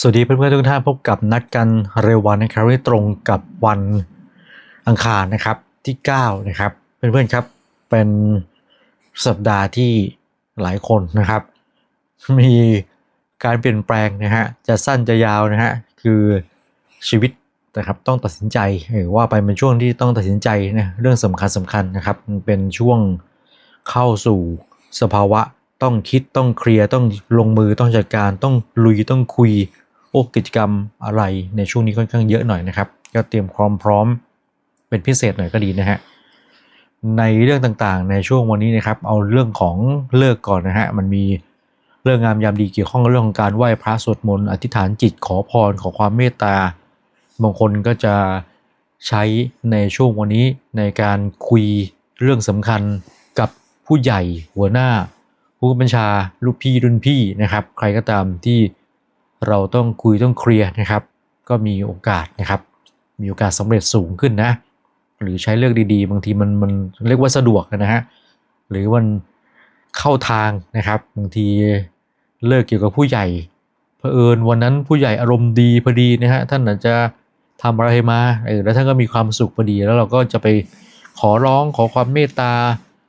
สวัสดีเพื่อนๆทุกท่านพบกับนัดกันเร็ววันนะครับที่ตรงกับวันอังคารนะครับที่ 9 นะครับ เพื่อนๆครับเป็นสัปดาห์ที่หลายคนนะครับ มีการเปลี่ยนแปลงนะฮะจะสั้นจะยาวนะฮะคือชีวิตนะครับต้องตัดสินใจหรือว่าไปเป็นช่วงที่ต้องตัดสินใจนะเรื่องสำคัญสำคัญนะครับเป็นช่วงเข้าสู่สภาวะต้องคิดต้องเคลียร์ต้องลงมือต้องจัดการต้องลุยต้องคุย โอ้กิจกรรมอะไรในช่วงนี้ค่อนข้างเยอะหน่อยนะครับ ก็เตรียมความพร้อมเป็นพิเศษหน่อยก็ดีนะฮะในเรื่องต่างๆ ในช่วงวันนี้นะครับ เอาเรื่องของเลิกก่อนนะฮะมันมีเรื่องงามยามดีเกี่ยวข้องกับเรื่องของการไหว้พระสวดมนต์อธิษฐานจิตขอพรขอความเมตตาบางคนก็จะใช้ในช่วงวันนี้ในการคุยเรื่องสำคัญกับผู้ใหญ่หัวหน้า ผู้บัญชาลูกพี่รุ่นพี่นะครับ ใครก็ตามที่ เราต้องคุยต้องเคลียร์นะครับ ก็มีโอกาสนะครับ มีโอกาสสำเร็จสูงขึ้นนะ หรือใช้เลือกดีๆ บางทีมันมันเรียกว่าสะดวกนะฮะหรือมันเข้าทางนะครับบางทีเลิกเกี่ยวกับผู้ใหญ่เผอิญวันนั้นผู้ใหญ่อารมณ์ดีพอดีนะฮะท่านอาจจะทำอะไรมาเออแล้วท่านก็มีความสุขพอดีแล้วเราก็จะไปขอร้องขอความเมตตา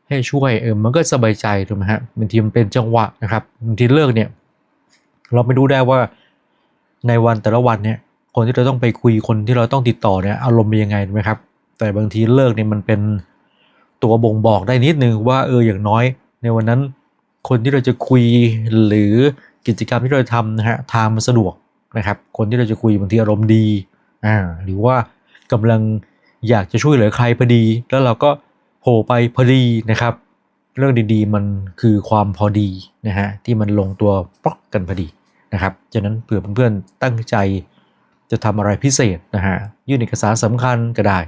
ให้ช่วยเออมันก็สบายใจถูกไหมฮะบางทีมันเป็นจังหวะนะครับบางทีเลิกเนี่ย เราไม่รู้ได้ว่า ในวันแต่ละวันเนี่ยคนที่เราต้องไปคุยคนที่เราต้องติดต่อเนี่ยอารมณ์เป็นยังไงถูกไหมครับ แต่บางทีเลิกเนี่ยมันเป็นตัวบ่งบอกได้นิดนึงว่าเอออย่างน้อย ในวันนั้นคนที่เราจะคุยหรือกิจกรรมที่เราทำนะฮะทางมันสะดวกนะครับ คนที่เราจะคุยบางทีอารมณ์ดีอ่าหรือว่ากำลังอยากจะช่วยเหลือใครพอดี แล้วเราก็โผล่ไปพอดีนะครับ เรื่องดีๆ มันคือความพอดีนะฮะที่มันลงตัวปลอกกันพอดี นะครับฉะนั้นเผื่อเพื่อนๆตั้งใจจะทำอะไรพิเศษนะฮะยื่นเอกสารสำคัญก็ได้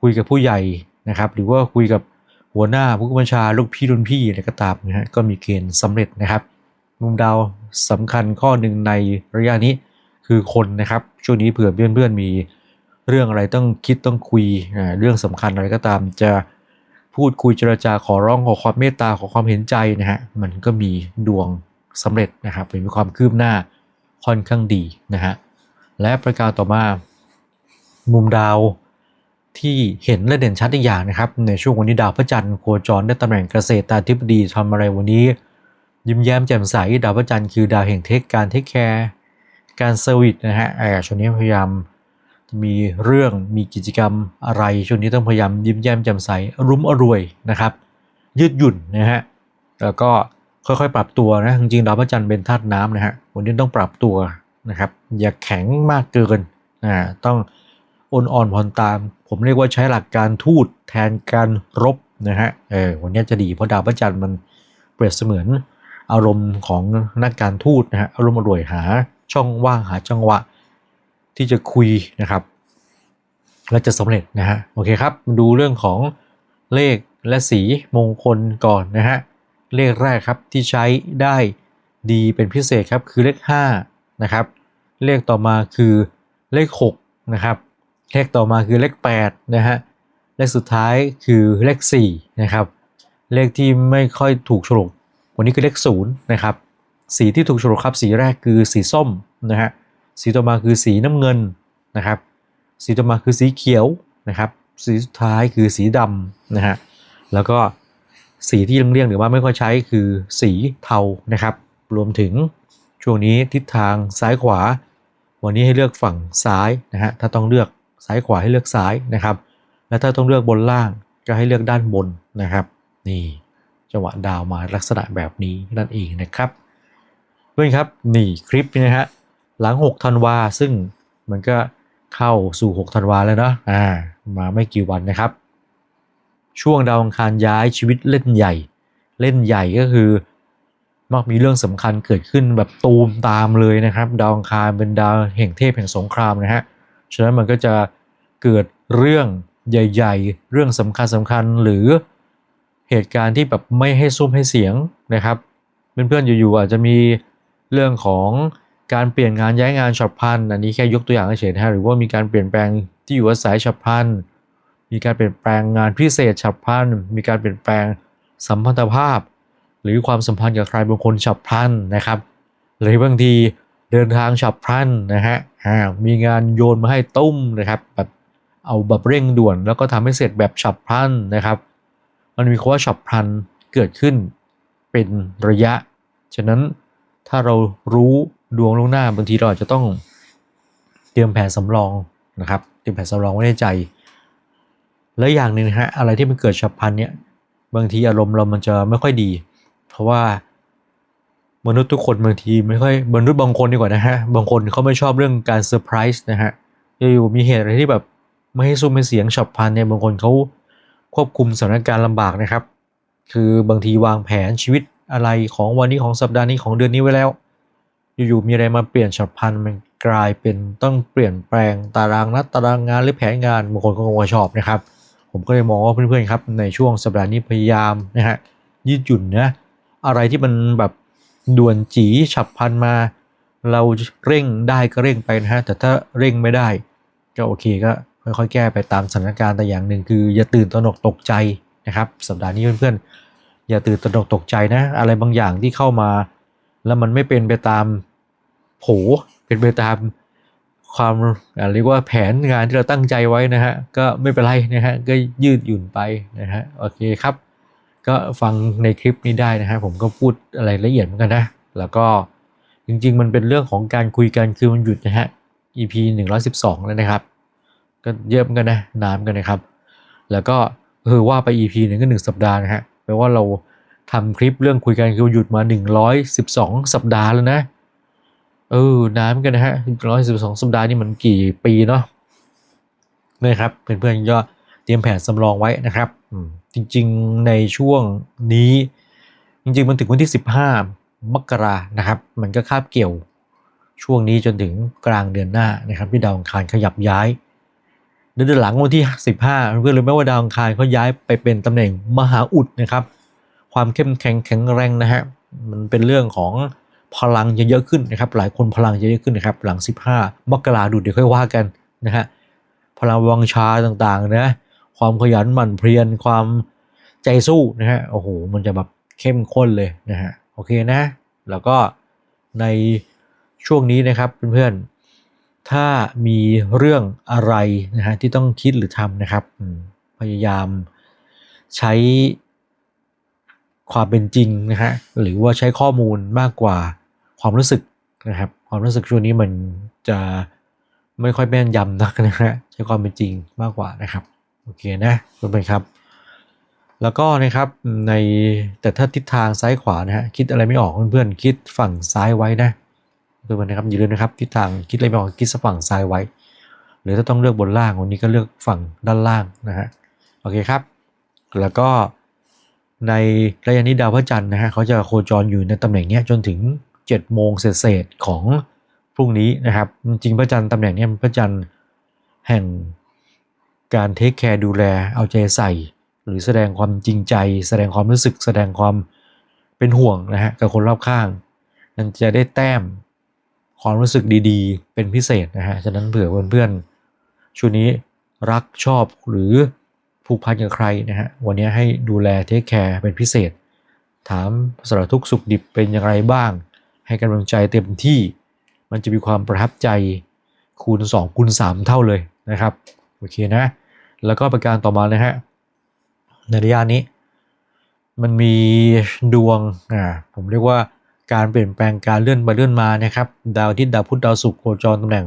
คุยกับผู้ใหญ่นะครับ หรือว่าคุยกับหัวหน้าผู้บัญชาลูกพี่รุ่นพี่อะไรก็ตามนะฮะก็มีเกณฑ์สำเร็จนะครับมุมดาวสำคัญข้อหนึ่งในระยะนี้คือคนนะครับช่วงนี้เผื่อเพื่อนๆมีเรื่องอะไรต้องคิดต้องคุยเรื่องสำคัญอะไรก็ตามจะพูดคุยเจรจาขอร้องขอความเมตตาขอความเห็นใจนะฮะมันก็มีดวง สำเร็จนะครับมีความคืบหน้าค่อนข้างดีนะฮะและประการต่อมา มุมดาวที่เห็นและเด่นชัดอีกอย่างนะครับ ในช่วงวันนี้ดาวพระจันทร์โคจรได้ตำแหน่งเกษตราธิบดีทำอะไรวันนี้ ยิ้มแย้มแจ่มใสดาวพระจันทร์คือดาวแห่งเทคการเทคแคร์การเซอร์วิสนะฮะเออช่วงนี้พยายามมีเรื่องมีกิจกรรมอะไรช่วงนี้ต้องพยายามยิ้มแย้มแจ่มใสรุ้มอรวยนะครับ ยืดหยุ่นนะฮะแล้วก็ ค่อยๆ ปรับตัวนะจริงๆดาวพระจันทร์เป็นธาตุน้ำนะฮะวันนี้ต้องปรับตัวนะครับ อย่าแข็งมากเกินอ่าต้องอ่อนอ่อนผ่อนตาม ผมเรียกว่าใช้หลักการทูตแทนการรบนะฮะเออวันนี้จะดีเพราะดาวพระจันทร์มันเปรียบเสมือนอารมณ์ของนักการทูตนะฮะอารมณ์อร่วยหาช่องว่างหาจังหวะที่จะคุยนะครับและจะสำเร็จนะฮะโอเคครับ ดูเรื่องของเลขและสีมงคลก่อนนะฮะ เลขแรกครับที่ใช้ได้ดีเป็นพิเศษครับคือเลข5นะครับเลขต่อมาคือเลข6นะครับเลขต่อมาคือเลข8นะฮะเลขสุดท้ายคือเลข4นะครับเลขที่ไม่ค่อยถูกฉลกวันนี้คือเลข0นะครับสีที่ถูกฉลกครับสีแรกคือสีส้มนะฮะสีต่อมาคือสีน้ำเงินนะครับสีต่อมาคือสีเขียวนะครับสีสุดท้ายคือสีดำนะฮะแล้วก็ สีที่เลี่ยงๆหรือว่าไม่ค่อยใช้คือสีเทานะครับ รวมถึงช่วงนี้ทิศทางซ้ายขวา วันนี้ให้เลือกฝั่งซ้ายนะฮะถ้าต้องเลือกซ้ายขวาให้เลือกซ้ายนะครับ และถ้าต้องเลือกบนล่างก็ให้เลือกด้านบนนะครับ นี่จังหวะดาวมาลักษณะแบบนี้นั่นเองนะครับเพื่อนครับนี่คลิปนี้นะฮะหลัง 6 ธันวาซึ่งมันก็เข้าสู่ 6 ธันวาแล้วเนาะอ่ามาไม่กี่วันนะครับ ช่วงดาวอังคารย้ายชีวิตเล่นใหญ่ เล่นใหญ่ก็คือ มักมีเรื่องสำคัญเกิดขึ้นแบบตูมตามเลยนะครับ ดาวอังคารเป็นดาวแห่งเทพแห่งสงครามนะฮะฉะนั้นมันก็จะเกิดเรื่องใหญ่ ๆ เรื่องสำคัญสำคัญหรือเหตุการณ์ที่แบบไม่ให้ซุ้มให้เสียงนะครับเพื่อนๆอยู่ๆอาจจะมีเรื่องของการเปลี่ยนงานย้ายงานฉับพลันอันนี้แค่ยกตัวอย่างเฉยๆนะหรือว่ามีการเปลี่ยนแปลงที่อยู่อาศัยฉับพลัน มีการเปลี่ยนแปลงงานพิเศษฉับพลัน มีการเปลี่ยนแปลงสัมพันธภาพ หรือความสัมพันธ์กับใครบางคนฉับพลันนะครับ หรือบางทีเดินทางฉับพลันนะฮะมีงานโยนมาให้ตุ้มนะครับแบบเอาแบบเร่งด่วนแล้วก็ทำให้เสร็จแบบฉับพลันนะครับ มันมีคำว่าฉับพลันเกิดขึ้นเป็นระยะ ฉะนั้นถ้าเรารู้ดวงล่วงหน้าบางทีเราอาจจะต้องเตรียมแผนสำรองนะครับ เตรียมแผนสำรองไว้ในใจ และอย่างหนึ่งฮะอะไรที่มันเกิดฉับพลันเนี่ยบางทีอารมณ์เรามันจะไม่ค่อยดี เพราะว่ามนุษย์ทุกคนบางทีไม่ค่อยมนุษย์บางคนดีกว่านะฮะบางคนเขาไม่ชอบเรื่องการเซอร์ไพรส์นะฮะอยู่ๆมีเหตุอะไรที่แบบไม่ให้ซุ้มไม่เสียงฉับพลันเนี่ยบางคนเขาควบคุมสถานการณ์ลำบากนะครับ คือบางทีวางแผนชีวิตอะไรของวันนี้ของสัปดาห์นี้ของเดือนนี้ไว้แล้ว อยู่ๆมีอะไรมาเปลี่ยนฉับพลันมันกลายเป็นต้องเปลี่ยนแปลงตารางนัดตารางงานหรือแผนงานบางคนก็คงชอบนะครับ ผมก็เลยมองว่าเพื่อนๆครับในช่วงสัปดาห์นี้พยายามนะฮะยืดหยุ่นนะอะไรที่มันแบบด่วนจีฉับพลันมา เราเร่งได้ก็เร่งไปนะฮะแต่ถ้าเร่งไม่ได้ ก็โอเคก็ค่อยๆแก้ไปตามสถานการณ์แต่อย่างหนึ่งคือ อย่าตื่นตระหนกตกใจนะครับ สัปดาห์นี้เพื่อนๆอย่าตื่นตระหนกตกใจนะ อะไรบางอย่างที่เข้ามา แล้วมันไม่เป็นไปตามโผเป็นไปตาม ความเรียกว่าแผนงานที่เราตั้งใจไว้นะฮะก็ไม่เป็นไรนะฮะก็ยืดหยุ่นไปนะฮะโอเคครับ ก็ฟังในคลิปนี้ได้นะฮะผมก็พูดอะไรละเอียดเหมือนกันนะ แล้วก็จริง ๆ มันเป็นเรื่องของการคุยกันคือมันหยุดนะฮะ EP 112 แล้วนะครับ ก็เยอะเหมือนกันนะนานเหมือนกันนะครับ แล้วก็เออว่าไป EP หนึ่งก็หนึ่งสัปดาห์นะฮะแปลว่าเราทำคลิปเรื่องคุยกันคือหยุดมา 112 สัปดาห์แล้วนะ เออนานเหมือนกันนะฮะ112สัปดาห์นี่มันกี่ปีเนาะนี่ครับเพื่อนๆก็เตรียมแผนสำรองไว้นะครับอืมจริงๆในช่วงนี้ จริงๆมันถึงวันที่ 15 มกรานะครับ มันก็คาบเกี่ยวช่วงนี้จนถึงกลางเดือนหน้านะครับ ที่ดาวอังคารขยับย้ายเดือนหลังวันที่ 15 เพื่อนรู้ไหมว่าดาวอังคารเขาย้ายไปเป็นตำแหน่งมหาอุดนะครับ ความเข้มแข็งแข็งแรงนะฮะมันเป็นเรื่องของ พลังจะเยอะขึ้นนะครับ หลายคนพลังจะเยอะขึ้นนะครับ หลัง 15 มกราดูเดี๋ยวค่อยว่ากันนะฮะพลังวังชาต่างๆนะความขยันหมั่นเพียรความใจสู้นะฮะโอ้โหมันจะแบบเข้มข้นเลยนะฮะโอเคนะ แล้วก็ในช่วงนี้นะครับเพื่อนๆถ้ามีเรื่องอะไรนะฮะที่ต้องคิดหรือทำนะครับพยายามใช้ความเป็นจริงนะฮะหรือว่าใช้ข้อมูลมากกว่า ความรู้สึกนะครับ ความรู้สึกช่วงนี้มันจะไม่ค่อยแม่นยำนักนะฮะใช้ความเป็นจริงมากกว่านะครับโอเคนะเพื่อนครับ แล้วก็นะครับในแต่ถ้าทิศทางซ้ายขวานะฮะคิดอะไรไม่ออกเพื่อนๆคิดฝั่งซ้ายไว้นะเพื่อนๆนะครับอย่าลืมนะครับทิศทางคิดอะไรไม่ออกคิดฝั่งซ้ายไว้ หรือถ้าต้องเลือกบนล่างวันนี้ก็เลือกฝั่งด้านล่างนะฮะโอเคครับ แล้วก็ในระยะนี้ดาวพระจันทร์นะฮะเขาจะโคจรอยู่ในตำแหน่งนี้จนถึง 7โมงเศษของพรุ่งนี้นะครับ จริงพระจันทร์ตำแหน่งนี้ยเป็นพระจันทร์แห่งการเทคแคร์ดูแลเอาใจใส่ หรือแสดงความจริงใจ แสดงความรู้สึก แสดงความเป็นห่วงนะฮะกับคนรอบข้างนั่นจะได้แต้มความรู้สึกดีๆ เป็นพิเศษนะฮะฉะนั้นเผื่อเพื่อนๆช่วงนี้รักชอบหรือผูกพันกับใครนะฮะวันนี้ให้ดูแลเทคแคร์เป็นพิเศษ ถามสารทุกสุขดิบเป็นอย่างไรบ้าง ให้กำลังใจเต็มที่ มันจะมีความประทับใจคูณ 2 คูณ 3 เท่าเลยนะครับโอเคนะ แล้วก็ประการต่อมานะฮะในระยะนี้ มันมีดวงอ่าผมเรียกว่าการเปลี่ยนแปลงการเลื่อนไปเลื่อนมานะครับ ดาวทิตย์ดาวพุธดาวศุกร์โคจรตำแหน่ง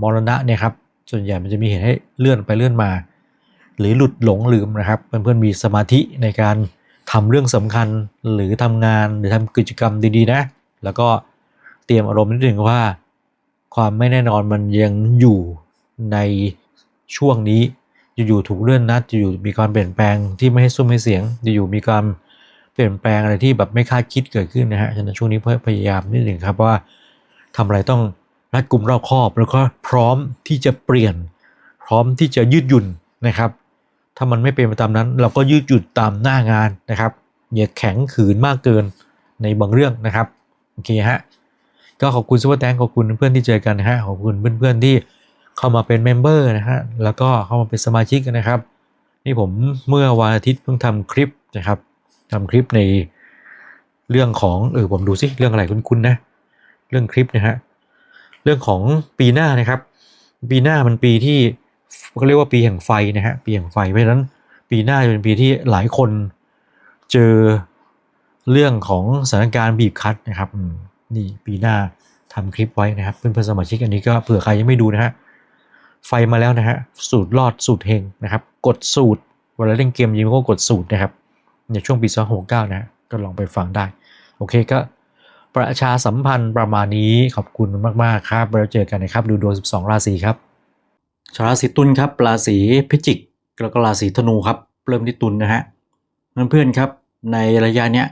มรณะเนี่ยครับส่วนใหญ่มันจะมีเหตุให้เลื่อนไปเลื่อนมา หรือหลุดหลงลืมนะครับเพื่อนๆมีสมาธิในการทำเรื่องสำคัญหรือทำงานหรือทำกิจกรรมดีๆนะ แล้วก็เตรียมอารมณ์นิดหนึ่งว่า ความไม่แน่นอนมันยังอยู่ในช่วงนี้อยู่ๆถูกเลื่อนนัดอยู่มีการเปลี่ยนแปลงที่ไม่ให้ซุ้มให้เสียงอยู่ๆมีการเปลี่ยนแปลงอะไรที่แบบไม่คาดคิดเกิดขึ้นนะฮะฉะนั้นช่วงนี้พยายามนิดหนึ่งครับว่าทำอะไรต้องรัดกลุ่มรอบคอบแล้วก็พร้อมที่จะเปลี่ยน พร้อมที่จะยืดหยุ่นนะครับ ถ้ามันไม่เป็นไปตามนั้น เราก็ยืดหยุ่นตามหน้างานนะครับอย่าแข็งขืนมากเกินในบางเรื่องนะครับ โอเคฮะ ก็ขอบคุณซูเปอร์แตงขอบคุณเพื่อนที่เจอกันนะฮะ ขอบคุณเพื่อนๆที่เข้ามาเป็นเมมเบอร์นะฮะ แล้วก็เข้ามาเป็นสมาชิกกันนะครับ นี่ผมเมื่อวันอาทิตย์เพิ่งทำคลิปนะครับทำคลิปในเรื่องของเออผมดูสิเรื่องอะไรคุ้นๆนะ เรื่องคลิปนะฮะ เรื่องของปีหน้านะครับ ปีหน้ามันปีที่เขาเรียกว่าปีแห่งไฟนะฮะ ปีแห่งไฟ เพราะฉะนั้นปีหน้าจะเป็นปีที่หลายคนเจอ เรื่องของสถานการณ์บีบคั้นนะครับนี่ปีหน้าทำคลิปไว้นะครับเพื่อนเพื่อนสมาชิกอันนี้ก็เผื่อใครยังไม่ดูนะฮะไฟมาแล้วนะฮะสูตรรอดสูตรเฮงนะครับ กดสูตรเวลาเล่นเกมยิงก็กดสูตรนะครับในช่วงปี269นะฮะก็ลองไปฟังได้ โอเคก็ประชาสัมพันธ์ประมาณนี้ขอบคุณมาก ๆ ครับเราเจอกันนะครับ ดูดวง 12 ราศีครับชาวราศีตุลครับ ราศีพิจิก แล้วก็ราศีธนูครับ เริ่มที่ตุลนะฮะเพื่อนๆครับ ในระยะเนี้ย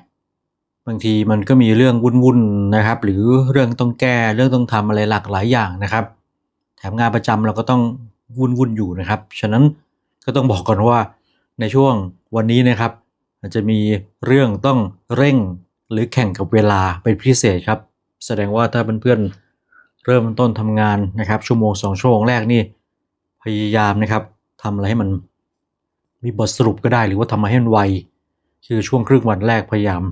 บางทีมันก็มีเรื่องวุ่นๆนะครับ หรือเรื่องต้องแก้เรื่องต้องทำอะไรหลากหลายอย่างนะครับ แถมงานประจำเราก็ต้องวุ่นๆอยู่นะครับ ฉะนั้นก็ต้องบอกก่อนว่าในช่วงวันนี้นะครับมันจะมีเรื่องต้องเร่งหรือแข่งกับเวลาเป็นพิเศษครับ แสดงว่าถ้าเพื่อนๆเริ่มต้นทำงานนะครับ ชั่วโมงสองชั่วโมงแรกนี่พยายามนะครับทำอะไรให้มันมีบทสรุปก็ได้ หรือว่าทำมาให้มันไว คือช่วงครึ่งวันแรกพยายาม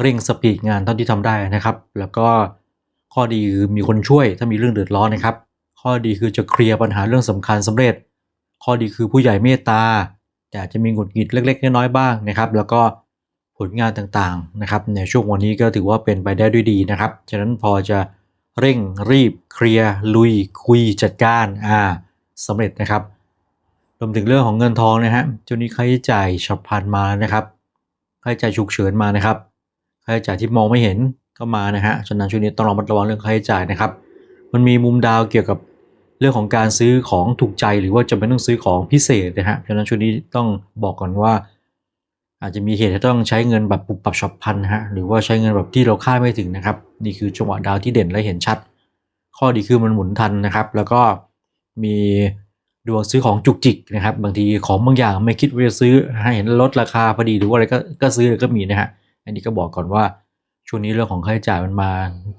เร่งสปีดงานเท่าที่ทำได้นะครับ แล้วก็ข้อดีคือมีคนช่วยถ้ามีเรื่องเดือดร้อนนะครับ ข้อดีคือจะเคลียร์ปัญหาเรื่องสำคัญสำเร็จ ข้อดีคือผู้ใหญ่เมตตาแต่อาจจะมีหงุดหงิดเล็ก ๆ น้อยๆบ้างนะครับ แล้วก็ผลงานต่างๆนะครับในช่วงวันนี้ก็ถือว่าเป็นไปได้ด้วยดีนะครับ ฉะนั้นพอจะเร่งรีบเคลียร์ลุยคุยจัดการอ่าสำเร็จนะครับรวมถึงเรื่องของเงินทองนะฮะช่วงนี้ค่าใช้จ่ายฉับพลันมาแล้วนะครับค่าใช้จ่ายฉุกเฉินมานะครับ ค่าใช้จ่ายที่มองไม่เห็นก็มานะฮะฉะนั้นช่วงนี้ต้องระมัดระวังเรื่องค่าใช้จ่ายนะครับ มันมีมุมดาวเกี่ยวกับเรื่องของการซื้อของถูกใจหรือว่าจะเป็นต้องซื้อของพิเศษนะฮะฉะนั้นช่วงนี้ต้องบอกก่อนว่า อาจจะมีเหตุที่ต้องใช้เงินแบบปุบปับฉับพลันฮะหรือว่าใช้เงินแบบที่เราคาดไม่ถึงนะครับนี่คือจังหวะดาวที่เด่นและเห็นชัด ข้อดีคือมันหมุนทันนะครับ แล้วก็มีดวงซื้อของจุกจิกนะครับ บางทีของบางอย่างไม่คิดว่าจะซื้อให้เห็นลดราคาพอดีหรือว่าอะไรก็ก็ซื้อก็มีนะฮะ อันนี้ก็บอกก่อนว่าช่วงนี้เรื่องของค่าใช้จ่ายมันมา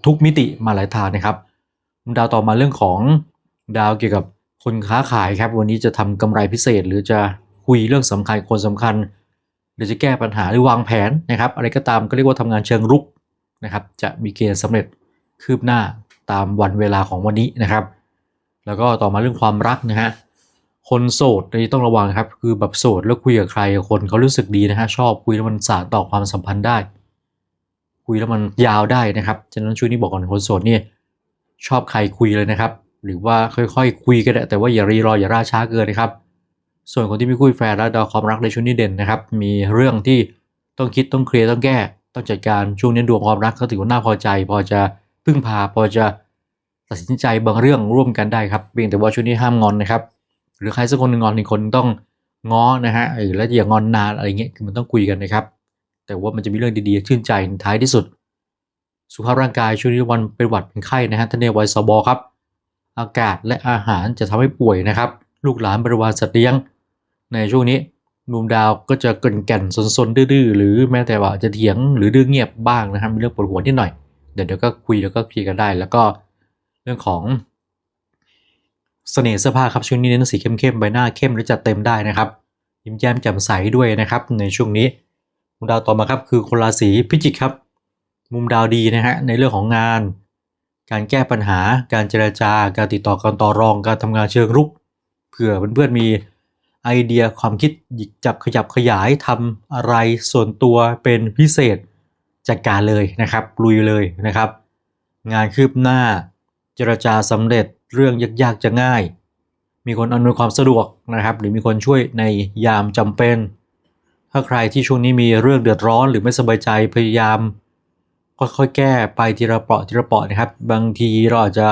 ทุกมิติมาหลายทางนะครับ ดาวต่อมาเรื่องของดาวเกี่ยวกับคนค้าขายครับ วันนี้จะทำกำไรพิเศษ หรือจะคุยเรื่องสำคัญคนสำคัญ หรือจะแก้ปัญหาหรือวางแผนนะครับ อะไรก็ตามก็เรียกว่าทำงานเชิงรุกนะครับ จะมีเกณฑ์สำเร็จคืบหน้าตามวันเวลาของวันนี้นะครับ แล้วก็ต่อมาเรื่องความรักนะฮะ คนโสดนนี้ต้องระวังครับ คือแบบโสดแล้วคุยกับใครคนเขารู้สึกดีนะฮะชอบคุยแล้วมันสานต่อความสัมพันธ์ได้ คุยแล้วมันยาวได้นะครับฉะนั้นช่วยนี้บอกก่อนคนโสดเนี่ยชอบใครคุยเลยนะครับ หรือว่าค่อยๆคุยก็ได้แต่ว่าอย่ารีรออย่าล่าช้าเกินนะครับ ส่วนคนที่ไม่คุยแฟนและดาวความรักในช่วงนี้เด่นนะครับ มีเรื่องที่ต้องคิดต้องเคลียร์ต้องแก้ ต้องจัดการช่วงนี้ดวงความรักก็ถือว่าน่าพอใจ พอจะพึ่งพาพอจะตัดสินใจบางเรื่องร่วมกันได้ครับเพียงแต่ว่าช่วงนี้ห้ามงอนนะครับ หรือใครสักคนหนึ่งงอนอีกคนต้องง้อนะฮะเออแล้วอย่างอนนานอะไรเงี้ยคือมันต้องคุยกันนะครับ แต่ว่ามันจะมีเรื่องดีๆชื่นใจท้ายที่สุด สุขภาพร่างกายช่วงนี้วันเป็นหวัดเป็นไข้นะฮะท่านเนวัยสบอครับ อากาศและอาหารจะทำให้ป่วยนะครับ ลูกหลานบริวารสัตว์เลี้ยง ในช่วงนี้มุมดาวก็จะเกินแก่นๆซนๆดื้อๆหรือแม้แต่ว่าจะเถียงหรือดื้อเงียบบ้างนะครับมีเรื่องปวดหัวนิดหน่อยเดี๋ยวเดี๋ยวก็คุยแล้วก็เคลียร์กันได้ แล้วก็เรื่องของ สน่ห์เสื้อผ้าครับช่วงนี้เน้นสีเข้มๆใบหน้าเข้มหรือจัดเต็มได้นะครับ ยิ้มแย้มแจ่มใสด้วยนะครับ ในช่วงนี้มุมดาวต่อมาครับคือคนราศีพิจิกครับ มุมดาวดีนะฮะในเรื่องของงาน การแก้ปัญหา การเจรจาการติดต่อการต่อรองการทำงานเชิงรุกเผื่อเพื่อนๆมีไอเดียความคิดหยิบจับขยับขยายทำอะไรส่วนตัวเป็นพิเศษจัดการเลยนะครับลุยเลยนะครับ งานคืบหน้าเจรจาสำเร็จ เรื่องยากๆจะง่าย มีคนอำนวยความสะดวกนะครับ หรือมีคนช่วยในยามจำเป็น ถ้าใครที่ช่วงนี้มีเรื่องเดือดร้อนหรือไม่สบายใจพยายามค่อยๆแก้ไปทีละเปราะทีละเปราะนะครับ บางทีเราอาจจะ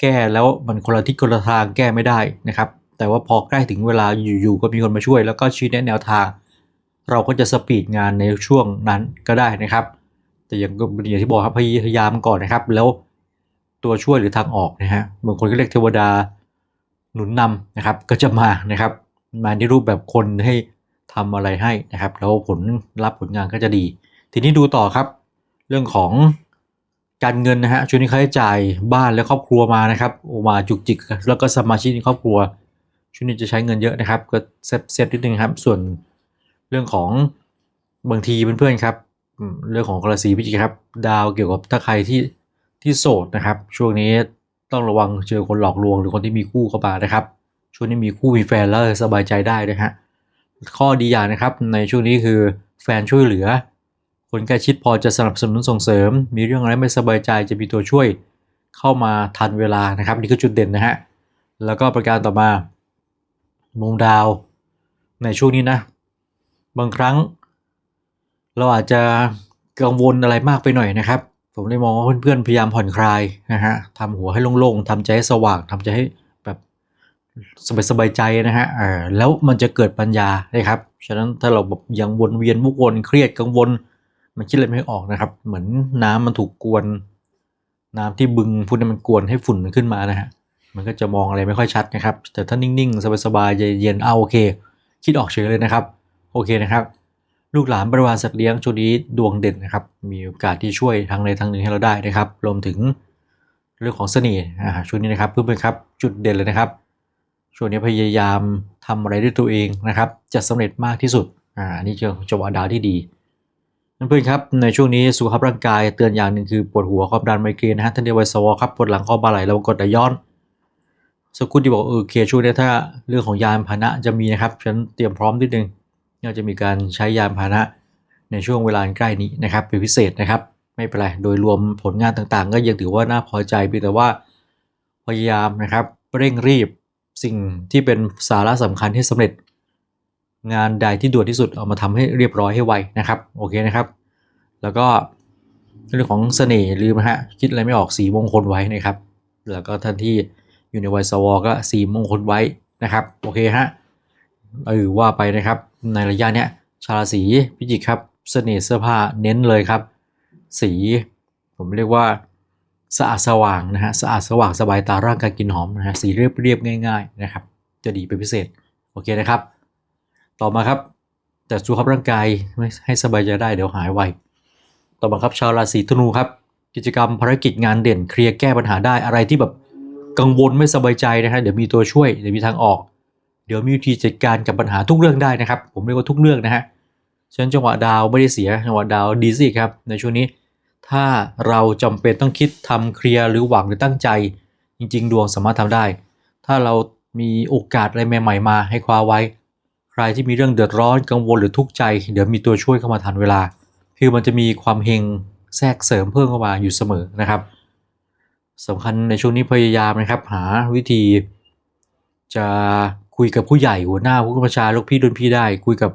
แก้แล้วมันคนละทิศคนละทางแก้ไม่ได้นะครับ แต่ว่าพอใกล้ถึงเวลาอยู่ๆก็มีคนมาช่วย แล้วก็ชี้แนะแนวทาง เราก็จะสปีดงานในช่วงนั้นก็ได้นะครับ แต่อย่างอย่างที่บอกครับพยายามก่อนนะครับแล้ว ตัวช่วยหรือทางออกนะฮะบางคนก็เรียกเทวดาหนุนนำนะครับ ก็จะมานะครับ มาในรูปแบบคนให้ทำอะไรให้นะครับ แล้วผลรับผลงานก็จะดี ทีนี้ดูต่อครับ เรื่องของการเงินนะฮะช่วงนี้ค่าใช้จ่ายบ้านและครอบครัวมานะครับโอมาจุกจิก แล้วก็สมาชิกในครอบครัวช่วงนี้จะใช้เงินเยอะนะครับ ก็เซฟเซฟนิดนึงครับ ส่วนเรื่องของบางทีเพื่อนๆครับเรื่องของกราศีพิจิกครับ ดาวเกี่ยวกับถ้าใครที่ ที่โสดนะครับ ช่วงนี้ต้องระวังเจอคนหลอกลวงหรือคนที่มีคู่เข้ามานะครับ ช่วงนี้มีคู่มีแฟนแล้วสบายใจได้นะฮะข้อดีอย่างนะครับในช่วงนี้คือแฟนช่วยเหลือ คนใกล้ชิดพอจะสนับสนุนส่งเสริม มีเรื่องอะไรไม่สบายใจจะมีตัวช่วยเข้ามาทันเวลานะครับ นี่คือจุดเด่นนะฮะแล้วก็ประการต่อมามุมดาวในช่วงนี้นะ บางครั้ง เราอาจจะกังวลอะไรมากไปหน่อยนะครับ ผมเลยมองว่าเพื่อนๆพยายามผ่อนคลายนะฮะทำหัวให้โล่งๆทำใจให้สว่างทำใจให้แบบสบายๆใจนะฮะแล้วมันจะเกิดปัญญานะครับฉะนั้นถ้าเราแบบยังวนเวียนวุกวนเครียดกังวล มันคิดอะไรไม่ออกนะครับ เหมือนน้ำมันถูกกวน น้ำที่บึงพวกนี้มันกวนให้ฝุ่นมันขึ้นมานะฮะมันก็จะมองอะไรไม่ค่อยชัดนะครับ แต่ถ้านิ่งๆ สบายๆเย็นๆเอาโอเค คิดออกเฉยเลยนะครับ โอเคนะครับ ลูกหลานบริวารสัตว์เลี้ยงช่วงนี้ดวงเด่นนะครับ มีโอกาสที่ช่วยทางใดทางหนึ่งให้เราได้นะครับ รวมถึงเรื่องของเสน่ห์อ่าช่วงนี้นะครับเพื่อนๆครับจุดเด่นเลยนะครับช่วงนี้พยายามทำอะไรด้วยตัวเองนะครับ จะสำเร็จมากที่สุดอ่านี่คือจังหวะดาวที่ดีเพื่อนๆครับในช่วงนี้สุขภาพร่างกายเตือนอย่างหนึ่งคือปวดหัวความดันไมเกรนนะฮะท่านเดียวไวสวอครับปวดหลังข้อบ่าไหล่เรากดไหลย้อนสกุลที่บอกเออโอเคช่วงนี้ถ้าเรื่องของยานพาหนะจะมีนะครับฉันเตรียมพร้อมนิดนึง เราจะมีการใช้ยานพาหนะในช่วงเวลาใกล้นี้นะครับเป็นพิเศษนะครับ ไม่เป็นไรโดยรวมผลงานต่างๆ ก็ยังถือว่าน่าพอใจเพียงแต่ว่าพยายามนะครับเร่งรีบสิ่งที่เป็นสาระสำคัญที่สำเร็จ งานใดที่ด่วนที่สุดเอามาทำให้เรียบร้อยให้ไวนะครับโอเคนะครับ แล้วก็เรื่องของเสน่ห์ลืมนะฮะคิดอะไรไม่ออกสีมงคลไว้นะครับ แล้วก็ท่านที่อยู่ในวัยสวก็สีมงคลไว้นะครับโอเคฮะ เออว่าไปนะครับในระยะเนี้ยชาวราศีพิจิกครับเสน่ห์เสื้อผ้าเน้นเลยครับ สี ผมเรียกว่าสะอาดสว่างนะฮะสะอาดสว่างสบายตาร่างกายกินหอมนะฮะสีเรียบเรียบง่าย ๆนะครับ จะดีเป็นพิเศษโอเคนะครับ ต่อมาครับแต่สุขภาพร่างกายให้สบายใจได้เดี๋ยวหายไวต่อมาครับชาวราศีธนูครับ กิจกรรมภารกิจงานเด่นเคลียร์แก้ปัญหาได้อะไรที่แบบกังวลไม่สบายใจนะฮะเดี๋ยวมีตัวช่วยเดี๋ยวมีทางออก เดี๋ยวมีวิธีจัดการกับปัญหาทุกเรื่องได้นะครับ ผมเรียกว่าทุกเรื่องนะฮะฉะนั้นจังหวะดาวไม่ได้เสียจังหวะดาวดีสิครับในช่วงนี้ ถ้าเราจำเป็นต้องคิดทำเคลียร์หรือหวังหรือตั้งใจ จริง ๆ ดวงสามารถทำได้ ถ้าเรามีโอกาสอะไรใหม่ๆมาให้คว้าไว้ ใครที่มีเรื่องเดือดร้อนกังวลหรือทุกข์ใจ เดี๋ยวมีตัวช่วยเข้ามาทันเวลา คือมันจะมีความเฮงแทรกเสริมเพิ่มเข้ามาอยู่เสมอนะครับสำคัญในช่วงนี้พยายามนะครับ หาวิธีจะ คุยกับผู้ใหญ่หัวหน้าผู้กำกับชาลูกพี่รุ่นพี่ได้ คุยกับ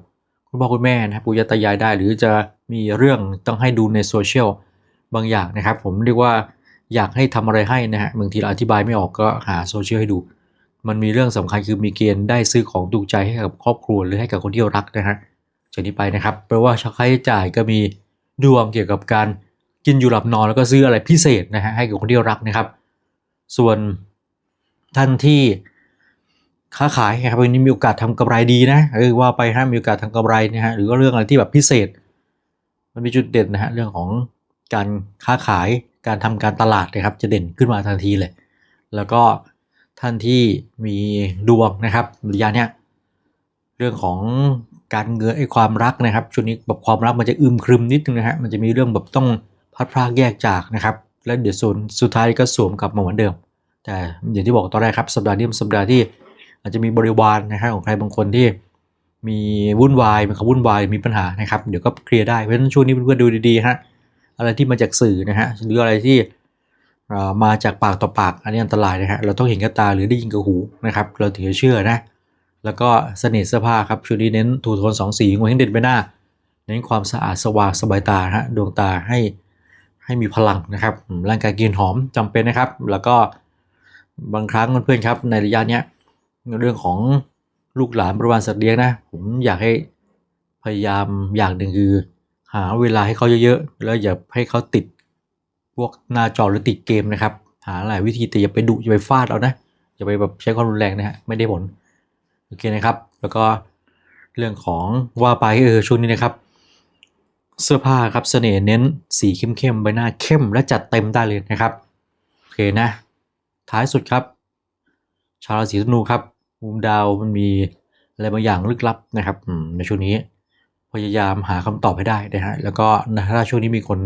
คุณพ่อคุณแม่นะครับปู่ย่าตายายได้ หรือจะมีเรื่องต้องให้ดูในโซเชียลบางอย่างนะครับ ผมเรียกว่าอยากให้ทำอะไรให้นะฮะบางทีเราอธิบายไม่ออกก็หาโซเชียลให้ดู มันมีเรื่องสำคัญคือมีเกณฑ์ได้ซื้อของถูกใจให้กับครอบครัวหรือให้กับคนที่เรารักนะฮะจากนี้ไปนะครับแปลว่าค่าใช้จ่ายก็มีดวงเกี่ยวกับการกินอยู่หลับนอนแล้วก็ซื้ออะไรพิเศษนะฮะให้กับคนที่เรารักนะครับ ส่วนท่านที่ ค้าขายครับวันนี้มีโอกาสทำกำไรดีนะเออว่าไปฮะมีโอกาสทำกำไรนะฮะหรือว่าเรื่องอะไรที่แบบพิเศษ มันมีจุดเด่นนะฮะเรื่องของการค้าขายการทำการตลาดนะครับ จะเด่นขึ้นมาทันทีเลย แล้วก็ท่านที่มีดวงนะครับระยะเนี้ยเรื่องของการเงินไอ้ความรักนะครับช่วงนี้แบบความรักมันจะอึมครึมนิดนึงนะฮะมันจะมีเรื่องแบบต้องพัดพรากแยกจากนะครับ แล้วเดี๋ยวส่วนสุดท้ายก็สวมกลับมาเหมือนเดิม แต่อย่างที่บอกตอนแรกครับสัปดาห์นี้เป็นสัปดาห์ที่ อาจจะมีบริวารนะครับของใครบางคนที่มีวุ่นวายมีควาวุ่นวายมีปัญหานะครับเดี๋ยวก็เคลียร์ได้เพราะฉะนั้นช่วงนี้เพื่อนๆดูดีๆฮะอะไรที่มาจากสื่อนะฮะหรืออะไรที่เอ่อมาจากปากต่อปากอันนี้อันตรายนะฮะเราต้องเห็นกับตาหรือได้ยินกับหูนะครับเราถึงจะเชื่อนะแล้วก็เสน่ห์เสื้อผ้าครับชุดนี้เน้นถูโทนสองสีงวยให้เด่นไปหน้า เน้นความสะอาดสว่างสบายตาฮะดวงตาให้ให้มีพลังนะครับร่างกายกินหอมจำเป็นนะครับ แล้วก็บางครั้งเพื่อนๆครับในระยะเนี้ย เรื่องของลูกหลานบริวารสัตว์เลี้ยงนะ ผมอยากให้พยายามอย่างหนึ่งคือ หาเวลาให้เขาเยอะๆ แล้วอย่าให้เขาติดพวกหน้าจอหรือติดเกมนะครับ หาหลายวิธีแต่อย่าไปดุอย่าไปฟาดเอานะอย่าไปแบบใช้ความรุนแรงนะฮะไม่ได้ผลโอเคนะครับ แล้วก็เรื่องของว่าไปเออช่วงนี้นะครับ เสื้อผ้าครับเสน่ห์เน้นสีเข้มๆใบหน้าเข้มและจัดเต็มได้เลยนะครับโอเคนะ ท้ายสุดครับ ชาวราศีธนูครับ มุมดาวมันมีอะไรบางอย่างลึกลับนะครับในช่วงนี้พยายามหาคำตอบให้ได้นะฮะแล้วก็ถ้าช่วงนี้มีคน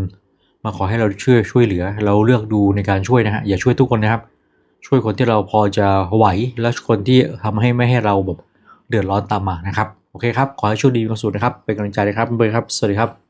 มาขอให้เราช่วยช่วยเหลือ เราเลือกดูในการช่วยนะฮะอย่าช่วยทุกคนนะครับ ช่วยคนที่เราพอจะไหวและคนที่ทำให้ไม่ให้เราแบบเดือดร้อนตามมานะครับโอเคครับขอให้โชคดีมีความสุขนะครับเป็นกำลังใจนะครับเบอร์ครับสวัสดีครับ